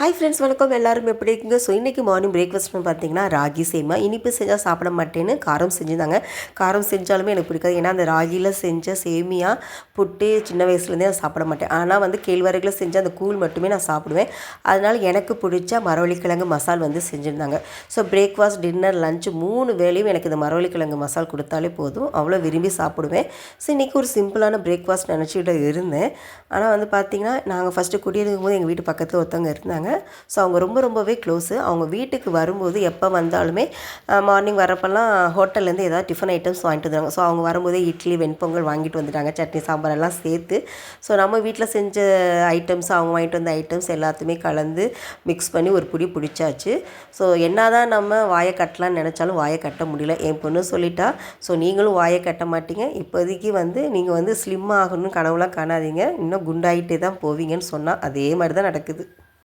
Hi friends வணக்கம். எல்லாரும் எப்படி இருக்குங்க? ஸோ இன்றைக்கி மார்னிங் பிரேக்ஃபாஸ்ட்னு பார்த்தீங்கன்னா ராகி சேமா இனிப்பு செஞ்சால் சாப்பிட மாட்டேன்னு காரம் செஞ்சுருந்தாங்க. காரம் செஞ்சாலுமே எனக்கு பிடிக்காது. ஏன்னா அந்த ராகியில் செஞ்ச சேமியா புட்டு சின்ன வயசுலேருந்தே நான் சாப்பிட மாட்டேன். ஆனால் வந்து கேழ்வரகில் செஞ்ச அந்த கூழ் மட்டுமே நான் சாப்பிடுவேன். அதனால் எனக்கு பிடிச்ச மரவள்ளிக்கிழங்கு மசால் வந்து செஞ்சுருந்தாங்க. ஸோ பிரேக்ஃபாஸ்ட் டின்னர் லஞ்ச் மூணு வேலையும் எனக்கு இந்த மரவள்ளிக்கிழங்கு மசால் கொடுத்தாலே போதும். அவ்வளோ விரும்பி சாப்பிடுவேன். ஸோ இன்றைக்கி ஒரு சிம்பிளான பிரேக்ஃபாஸ்ட் நினச்சிக்கிட்டு இருந்தேன். ஆனால் வந்து பார்த்திங்கன்னா நாங்கள் ஃபஸ்ட்டு குடியிருக்கும் போது எங்கள் வீட்டு பக்கத்தில் ஒருத்தவங்க இருந்தாங்க. ஸோ அவங்க ரொம்ப ரொம்பவே க்ளோஸு அவங்க வீட்டுக்கு வரும்போது எப்போ வந்தாலுமே மார்னிங் வரப்பெல்லாம் ஹோட்டல்லேருந்து ஏதாவது டிஃபன் ஐட்டம்ஸ் வாங்கிட்டு வந்துடுவாங்க ஸோ அவங்க வரும்போதே இட்லி வெண்பொங்கல் வாங்கிட்டு வந்துட்டாங்க. சட்னி சாம்பார் எல்லாம் சேர்த்து. ஸோ நம்ம வீட்டில் செஞ்ச ஐட்டம்ஸ் அவங்க வாங்கிட்டு வந்த ஐட்டம்ஸ் எல்லாத்தையுமே கலந்து மிக்ஸ் பண்ணி ஒரு புடி பிடிச்சாச்சு. ஸோ என்ன தான் நம்ம வாயை கட்டலாம்னு நினச்சாலும் வாயை கட்ட முடியல. என் பொண்ணு சொல்லிட்டா ஸோ நீங்களும் வாயை கட்ட மாட்டீங்க. இப்போதைக்கு வந்து நீங்கள் வந்து ஸ்லிம் ஆகணும்னு கனவுலாம் காணாதீங்க. இன்னும் குண்டாயிட்டே தான் போவீங்கன்னு சொன்னால் அதே மாதிரி தான் நடக்குது.